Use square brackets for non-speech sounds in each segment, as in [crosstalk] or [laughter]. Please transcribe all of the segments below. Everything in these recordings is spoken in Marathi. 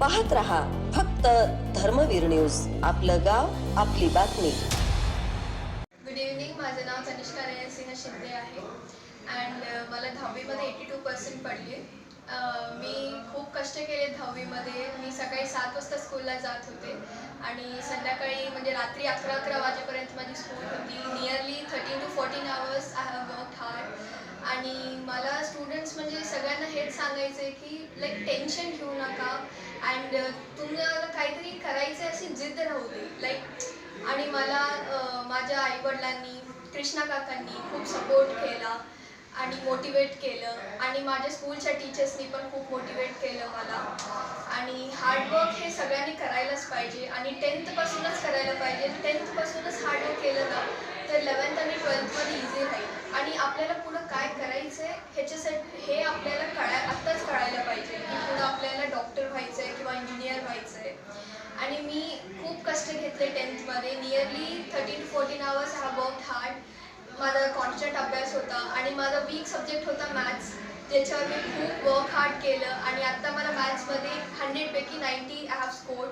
पाहत रहा फक्त धर्मवीर न्यूज. आपलं गाव आपली बातमी. गुड इव्हनिंग माझं नाव तनिष्का नयनसिंह शिंदे आहे. अँड uh, मला दहावीमध्ये एटी टू पर्सेंट पडले. मी खूप कष्ट केले दहावीमध्ये. मी सकाळी सात वाजता स्कूलला जात होते. आणि संध्याकाळी म्हणजे रात्री अकरा अकरा वाजेपर्यंत माझी स्कूल होती. Nearly thirteen to fourteen hours I have work आणि मला स्टुडंट्स म्हणजे सगळ्यांना हेच सांगायचं आहे की लाईक टेन्शन घेऊ नका. अँड तुम्हाला काहीतरी करायचं आहे अशी जिद्द राहू दे. लाईक आणि मला माझ्या आईवडिलांनी कृष्णा काकांनी खूप सपोर्ट केला आणि मोटिवेट केलं. आणि माझ्या स्कूलच्या टीचर्सनी पण खूप मोटिवेट केलं मला. आणि हार्डवर्क हे सगळ्यांनी करायलाच पाहिजे. आणि टेन्थपासूनच करायला पाहिजे. टेन्थपासूनच हार्डवर्क केलं ना तर इलेवन्थ आणि ट्वेल्थमध्ये इझी राहील. आणि आपल्याला पुढं काय करायचं आहे ह्याच्यासाठी हे आपल्याला कळाय आत्ताच कळायला पाहिजे. की पुढं आपल्याला डॉक्टर व्हायचं आहे किंवा इंजिनियर व्हायचं आहे आणि मी खूप कष्ट घेतले टेन्थमध्ये नियरली थर्टीन फोर्टीन आवर्स हा वर्क हार्ड माझा कॉन्स्टंट अभ्यास होता आणि माझा वीक सब्जेक्ट होता मॅथ्स ज्याच्यावर मी खूप वर्क हार्ड केलं आणि आत्ता मला मॅथ्समध्ये हंड्रेडपैकी नाईन्टी आय हॅव स्कोर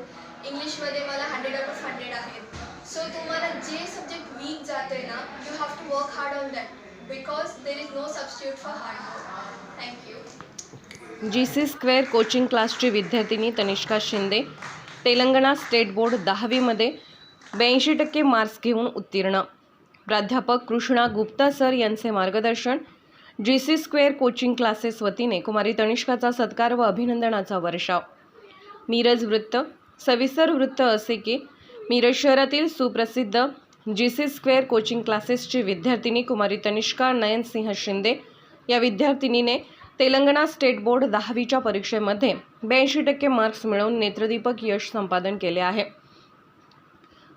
इंग्लिशमध्ये मला हंड्रेड आउट ऑफ हंड्रेड आहेत सो तुम्हाला जे सब्जेक्ट वीक जाते ना you have to work hard on that because there is no substitute for hard work. Thank you. G C square coaching क्लासची विद्यार्थिनी तनिष्का शिंदे तेलंगणा स्टेट बोर्ड दहावीमध्ये ब्याऐंशी टक्के मार्क्स घेऊन उत्तीर्ण प्राध्यापक कृष्णा गुप्ता सर यांचे मार्गदर्शन G C square coaching classes वतीने कुमारी तनिष्काचा सत्कार व अभिनंदनाचा वर्षाव मिरज वृत्त सविस्तर वृत्त असे की मिरज शहरातील सुप्रसिद्ध जी सी स्क्वेअर कोचिंग क्लासेसची विद्यार्थिनी कुमारी तनिष्का नयनसिंह शिंदे या विद्यार्थिनीने तेलंगणा स्टेट बोर्ड दहावीच्या परीक्षेमध्ये ब्याऐंशी टक्के मार्क्स मिळवून नेत्रदीपक यश संपादन केले आहे.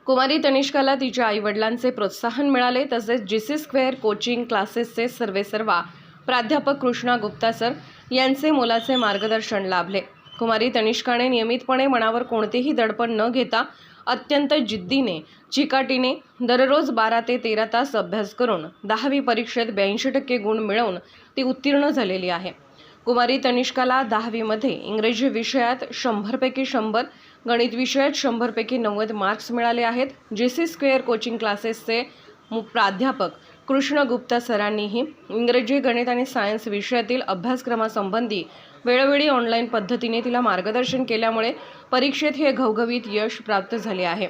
कुमारी तनिष्काला तिच्या आईवडिलांचे प्रोत्साहन मिळाले तसेच जी सी स्क्वेअर कोचिंग क्लासेसचे सर्वेसर्वा प्राध्यापक कृष्णा गुप्ता सर यांचे मोलाचे मार्गदर्शन लाभले. कुमारी तनिष्काने नियमितपणे मनावर कोणतेही दडपण न घेता अत्यंत जिद्दीने चिकाटीने दररोज बारा ते तेरा तास अभ्यास करून दहावी परीक्षेत ब्याऐंशी टक्के गुण मिळवून ती उत्तीर्ण झालेली आहे. कुमारी तनिष्काला दहावीमध्ये इंग्रजी विषयात शंभरपैकी शंभर गणित विषयात शंभरपैकी नव्वद मार्क्स मिळाले आहेत. जे सी स्क्वेअर कोचिंग क्लासेसचे मु प्राध्यापक कृष्ण गुप्ता सरांनीही इंग्रजी गणित आणि सायन्स विषयातील अभ्यासक्रमासंबंधी वेळोवेळी ऑनलाईन पद्धतीने तिला मार्गदर्शन केल्यामुळे परीक्षेत हे घवघवीत यश प्राप्त झाले आहे.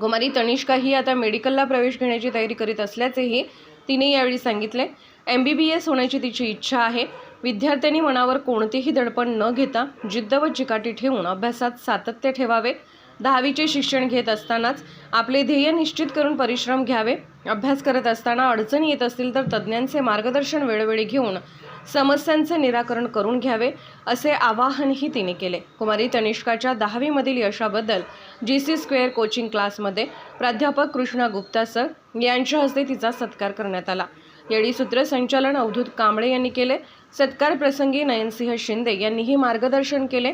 कुमारी तनिष्का ही आता मेडिकलला प्रवेश घेण्याची तयारी करीत असल्याचेही तिने यावेळी सांगितले. एम बी बी एस होण्याची तिची इच्छा आहे. विद्यार्थ्यांनी मनावर कोणतेही दडपण न घेता जिद्द व चिकाटी ठेवून अभ्यासात सातत्य ठेवावे. दहावीचे शिक्षण घेत असतानाच आपले ध्येय निश्चित करून परिश्रम घ्यावे. अभ्यास करत असताना अडचणी येत असतील तर तज्ज्ञांचे मार्गदर्शन वेळोवेळी घेऊन समस्यांचे निराकरण करून घ्यावे असे आवाहनही तिने केले. कुमारी तनिष्काच्या दहावीमधील यशाबद्दल जी सी स्क्वेअर कोचिंग क्लासमध्ये प्राध्यापक कृष्णा गुप्ता सर यांच्या हस्ते तिचा सत्कार करण्यात आला. यावेळी सूत्रसंचालन अवधूत कांबळे यांनी केले. सत्कार प्रसंगी नयनसिंह शिंदे यांनीही मार्गदर्शन केले.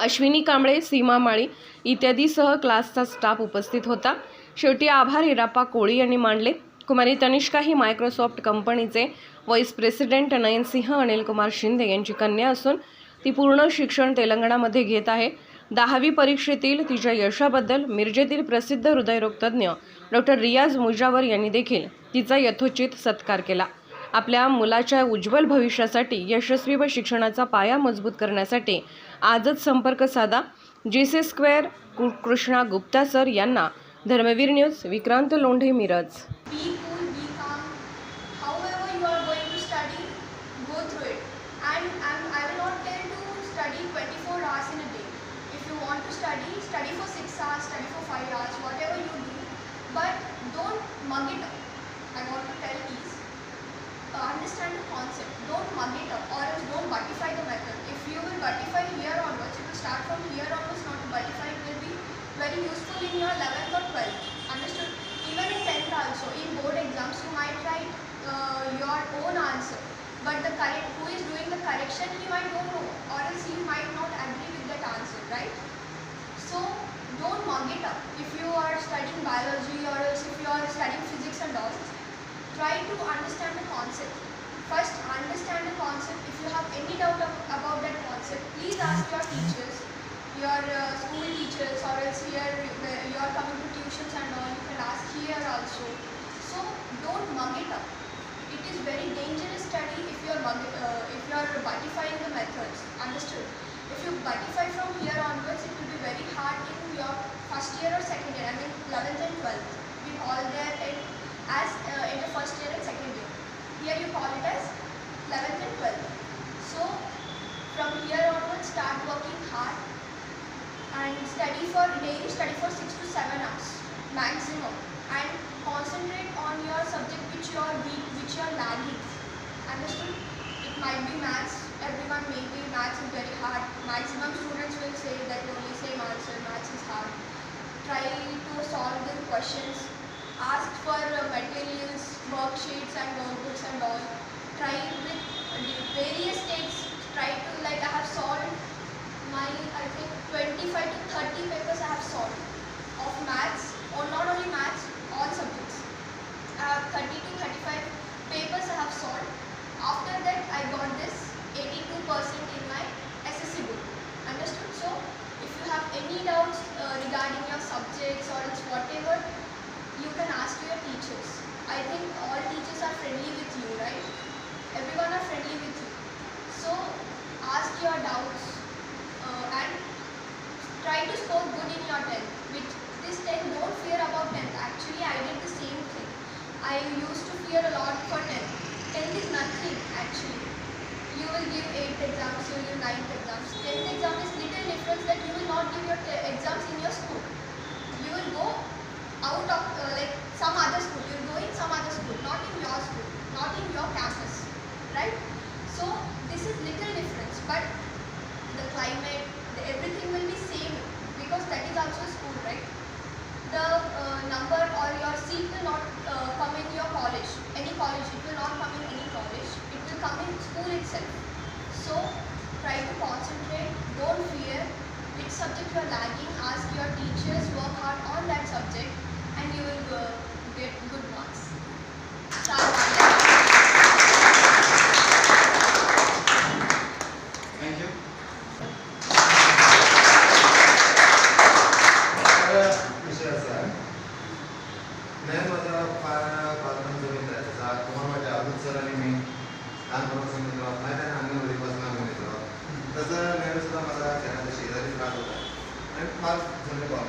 अश्विनी कांबळे सीमा माळी इत्यादीसह क्लासचा स्टाफ उपस्थित होता. शेवटी आभार हिराप्पा कोळी यांनी मांडले. कुमारी तनिष्का ही मायक्रोसॉफ्ट कंपनीचे व्हाईस प्रेसिडेंट नयनसिंह अनिल कुमार शिंदे यांची कन्या असून ती पूर्ण शिक्षण तेलंगणामध्ये घेत आहे. दहावी परीक्षेतील तिच्या यशाबद्दल मिरजेतील प्रसिद्ध हृदयरोगतज्ञ डॉक्टर रियाज मुजावर यांनी देखील तिचा यथोचित सत्कार केला. आपल्या मुलाच्या उज्ज्वल भविष्यासाठी यशस्वी व शिक्षणाचा पाया मजबूत करण्यासाठी आजच संपर्क साधा. जी सी स्क्वेअर कृ- कृष्णा गुप्ता सर यांना Dharmaveer news Vikrant Londhe Miraj. Mug it up. I want to tell is, uh, understand the concept. Don't mug it up or else don't buttify the method. If you will buttify here onwards, it will start from here onwards, not to. It will be very useful in your 11th or 12th. Understood? Even in 10th also, in board exams, you might write uh, your own answer. But the correct, who is doing the correction, he might don't know, or else he might not agree with that answer, right? So don't mug it up. If you are studying biology or else if you are studying physics and all, try to understand the concept. First, understand the concept. If you have any doubt ab- about that concept, please ask your teachers, your uh, school teachers, or else here you are coming to tuitions and all. You can ask here also. So don't mug it up. It is very dangerous study if you are uh, if you are buttifying the methods. Understood? If you buttify from here onwards, it will be very hard in your first year or second year. I mean 11th and 12th. We call that it as uh, in the first year and second year. Here you call it as 11th and 12th. So from here onwards, start working hard and study for daily study for six to seven hours maximum and concentrate on your subject which you are weak, which you are lagging. Understood? It might be maths. Everyone may be maths is very hard. Maximum students will say that only same answer. Maths is hard. Try to solve the questions. Ask for uh, materials, worksheets and notebooks and all. Try with various states. Try to like I have solved my I think 25 to 30 papers I have solved of maths or not only maths, all subjects. I have 30 to 35 papers I have solved. After that I got this 82% in my SSC book. Understood? So if you have any doubts uh, regarding your subjects or it's whatever, you can ask your teachers. I think all teachers are friendly with you, right? Everyone are friendly with you. So ask your doubts uh, and try to score good in your 10th. With this 10th, don't fear about 10th. Actually, I did the same thing. I used to fear a lot for 10th. 10th is nothing actually. You will give 8 exams, you will give 9th exams. 10th exam is little difference that you will not give your exams in your school. You will go आणि फार जुने भाव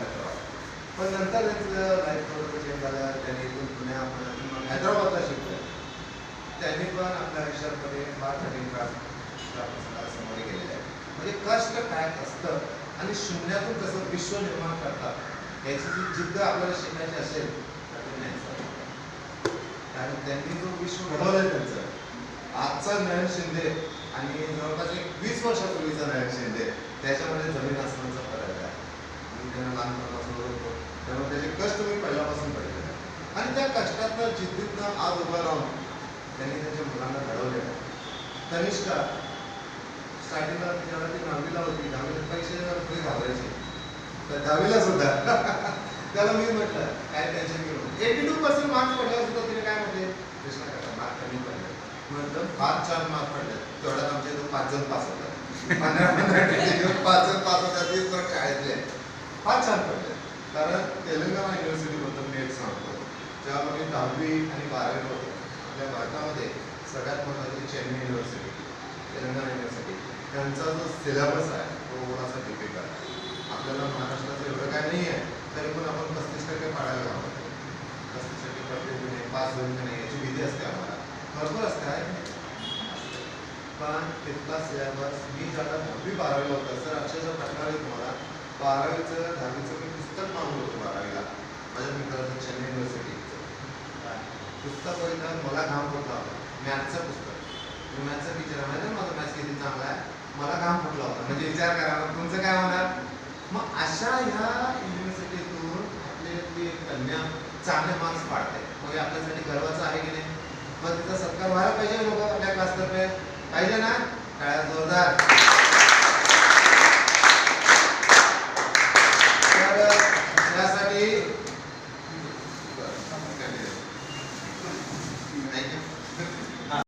पण नंतर त्यांचं लाईफ थोडं चेंज झालं. त्यांनी इथून पुण्या हैदराबादला शिकलं. त्यांनी पण आपल्या आयुष्यामध्ये फार कठीण काळ समोर गेलेले आहे म्हणजे कष्ट काय असतं आणि शून्यातून कसं विश्व निर्माण करतात याची जी जिद्द आपल्याला शिकायची असेल तर कारण त्यांनी जो विश्व घडवलंय त्यांचं आजचा नयन शिंदे आणि जवळपास एक वीस वर्षापूर्वीचा नयन शिंदे त्याच्यामध्ये जमीन असणं मी त्यांना लहानपणापासून ओळखतो त्यामुळे त्याचे कष्ट मी पहिल्यापासून पडले आणि त्या कष्टातनं जिद्दीतनं आज उभा राहून त्यांनी त्यांच्या मुलांना घडवले. तनिष्का स्टार्टिंगला जेव्हा ती दहावीला होती दहावीला पैसे पुढे घालायचे तर दहावीला सुद्धा. [laughs] त्याला मी म्हटलं काय टेन्शन घेऊन एटी टू पर्सेंट मार्क्स पडल्यावर सुद्धा तिने काय म्हटले? कृष्णा काका मार्क कमी पडले म्हटलं पाच चार मार्क पडले तेवढ्यात आमच्या इथं पाच जण पास होतात. [laughs] पंधरा पंधरा टक्के घेऊन पाच जण पास होतात वीस तर शाळेतले. फार छान पडले कारण तेलंगणा युनिव्हर्सिटीबद्दल मी एक सांगतो. जेव्हा मी दहावी आणि बारावी होतो. आपल्या भारतामध्ये सगळ्यात महत्त्वाची म्हणजे चेन्नई युनिव्हर्सिटी तेलंगणा युनिव्हर्सिटी त्यांचा जो सिलेबस आहे तो थोडासा डिफिकल्ट आहे. आपल्याला महाराष्ट्राचं एवढं काय नाही आहे तरी पण आपण पस्तीस टक्के पाडायला घालतो पस्तीस टक्के पडते की नाही पास होईल की नाही याची भीती असते आम्हाला. भरपूर असते आहे. पण तिथला सिलेबस मी ज्याला दहावी बारावी होता सर अक्षरशः प्रकार तुम्हाला. बारावीचं दहावीचं मी पुस्तक मागवलं होतं बारावीला. माझ्या मित्राचं चेन्नई युनिव्हर्सिटीचं पुस्तक बघितलं मला घाम फुटला होता. मॅथचं पुस्तक. मी मॅथचा टीचर आहे. माहिती माझा मॅथ्स किती चांगला आहे? मला घाम फुटला होता. म्हणजे विचार करा मग तुमचं काय होणार? मग अशा ह्या युनिव्हर्सिटीतून आपली ती कन्या चांगले मार्क्स पाडते. मग आपल्यासाठी गर्वाचं आहे की नाही? मग तिचा सत्कार व्हायला पाहिजे लोक आपल्या क्लासतर्फे पाहिजे ना? काय जोरदार.